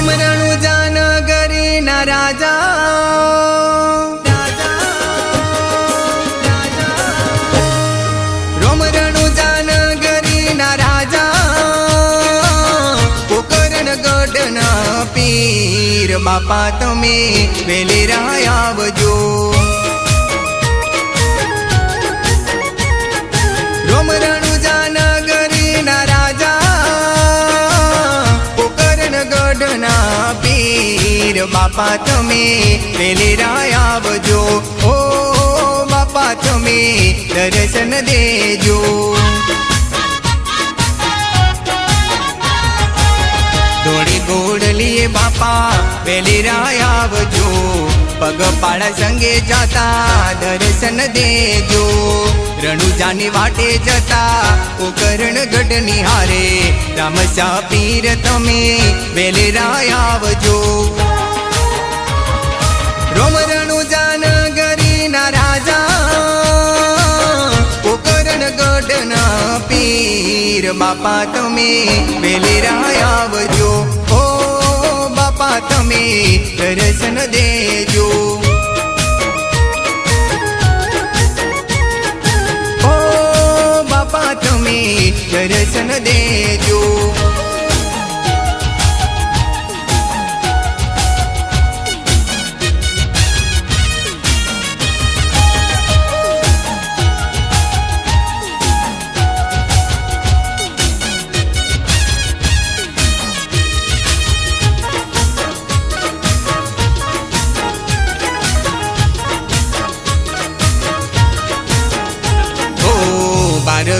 ભમરણું જાનગરી ના રાજા. પીર બાપા તમે વેલી રહ્યા આવજો. બાપા તમે વેલેરા આવજો. ઓ બાપા તમે દર્શન દેજો. દોડી ગોડલીએ બાપા પેલી રાય આવજો. પગ પાડા સંગે જાતા દર્શન દેજો. રણુજાની વાટે જતા ઉકરણ ગઢ નિહારે. રામસા પીર તમે વેલી રાય આવજો. રોમ રણુજાન ગરીના રાજા પોકરણ ગઢના પીર. બાપા તમે વેલેરા આવજો. ઓ બાપા તમે દર્શન દેજો. હો, બાપા તમે દર્શન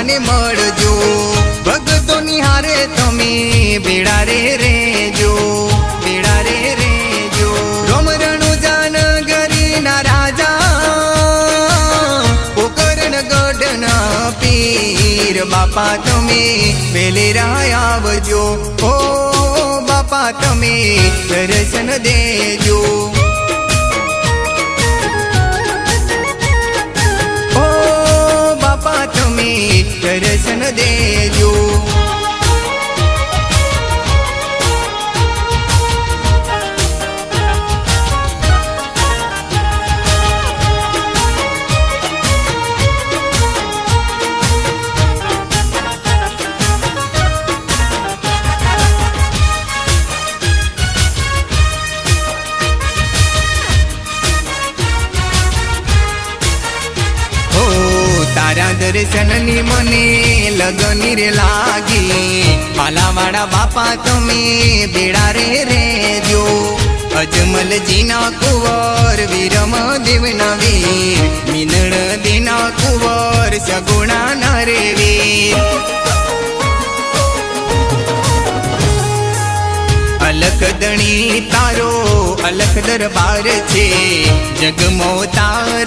રીજુબાને મળજો. ભગતો હારે તમે બેડા રે રેજો બેડા રે રેજો રોમરણુ જાનગરીના રાજા, પોકરણ ગઢના પીર બાપા તમે વેલેરા આવજો. ઓ બાપા તમે દર્શન દેજો. દર્શન દેજો દર્શનની મને લગની રે લાગી પાલાવાડા બાપા તમે બેડા રે રેજો અજમલજીના કુંવર વિરમ દેવ નવી મિનળ દીના કુંવર સગુણા નરે વીર અલખ દણી તારો અલખ દરબાર છે જગમો તારો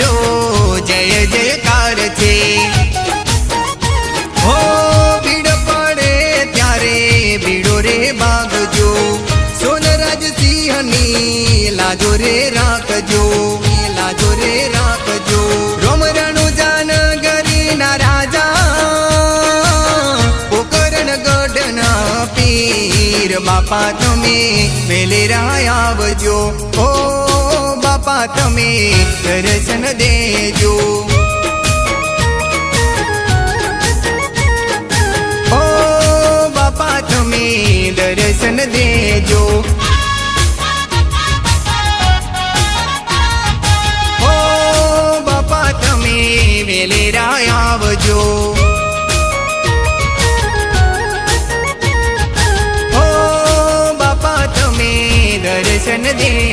સિંહની લાજો રે રાખજો લાજો રે રાખજો રોમરણુ જાનગરીના રાજા પોકરણ ગઢના પીર બાપા તમે વેલેરા આવજો ઓ બાપા તમે દર્શન દેજો रे